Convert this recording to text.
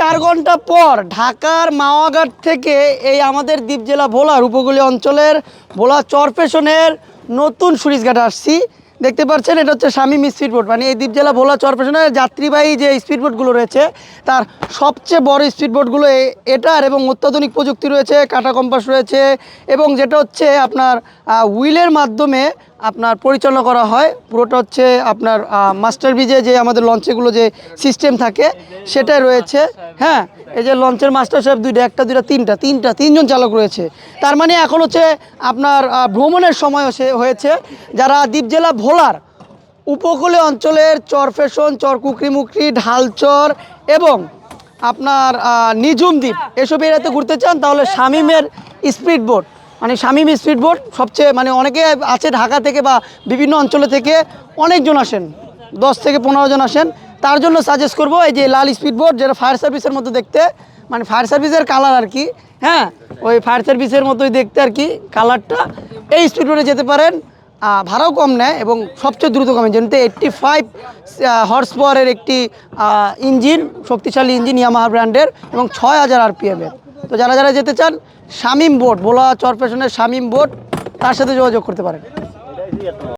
চার ঘণ্টা পর ঢাকার মাওয়াঘাট থেকে এই আমাদের দ্বীপ জেলা ভোলার উপকূলীয় অঞ্চলের ভোলা চরপেশনের নতুন সুরিশঘাটে আসছি। দেখতে পাচ্ছেন, এটা হচ্ছে শামীম স্পিডবোট মানে এই দ্বীপ জেলা ভোলা চরপেশনের যাত্রীবাহী যে স্পিডবোটগুলো রয়েছে, তার সবচেয়ে বড় স্পিডবোটগুলো এটার এবং অত্যাধুনিক প্রযুক্তি রয়েছে, কাটা কম্পাস রয়েছে এবং যেটা হচ্ছে আপনার হুইলের মাধ্যমে আপনার পরিচালনা করা হয়। পুরোটা হচ্ছে আপনার মাস্টার ব্রিজে যে আমাদের লঞ্চেগুলো যে সিস্টেম থাকে, সেটাই রয়েছে। হ্যাঁ এই যে লঞ্চের মাস্টার সাহেব দুইটা, একটা, দুইটা, তিনটা তিনটা, তিনজন চালক রয়েছে। তার মানে এখন হচ্ছে আপনার ভ্রমণের সময় হয়েছে। যারা দ্বীপ জেলা ভোলার উপকূলীয় অঞ্চলের চরফেশন চর কুকরিমুকরি, ঢালচর এবং আপনার নিঝুম দ্বীপ, এসব এরিয়াতে ঘুরতে চান, তাহলে শামিমের স্পিড বোট মানে শামিম স্পিড বোট সবচেয়ে মানে অনেকে আছে ঢাকা থেকে বা বিভিন্ন অঞ্চলে থেকে অনেকজন আসেন, দশ থেকে পনেরো জন আসেন। তার জন্য সাজেস্ট করব এই যে লাল স্পিড বোট যেটা ফায়ার সার্ভিসের মতো দেখতে মানে ফায়ার সার্ভিসের কালার আর কি হ্যাঁ? ওই ফায়ার সার্ভিসের মতোই দেখতে আর কি কালারটা এই স্পিড বোটে যেতে পারেন ভাড়াও কম নেয় এবং সবচেয়ে দ্রুত কমে যেমনি এইট্টি ফাইভ হর্স পাওয়ারের একটি ইঞ্জিন শক্তিশালী ইঞ্জিন ইয়ামাহা ব্র্যান্ডের এবং ছয় হাজার আরপিএমের তো যারা যারা যেতে চান, শামিম বোট, ভোলা চরপেশনের শামিম বোট, তার সাথে যোগাযোগ করতে পারেন।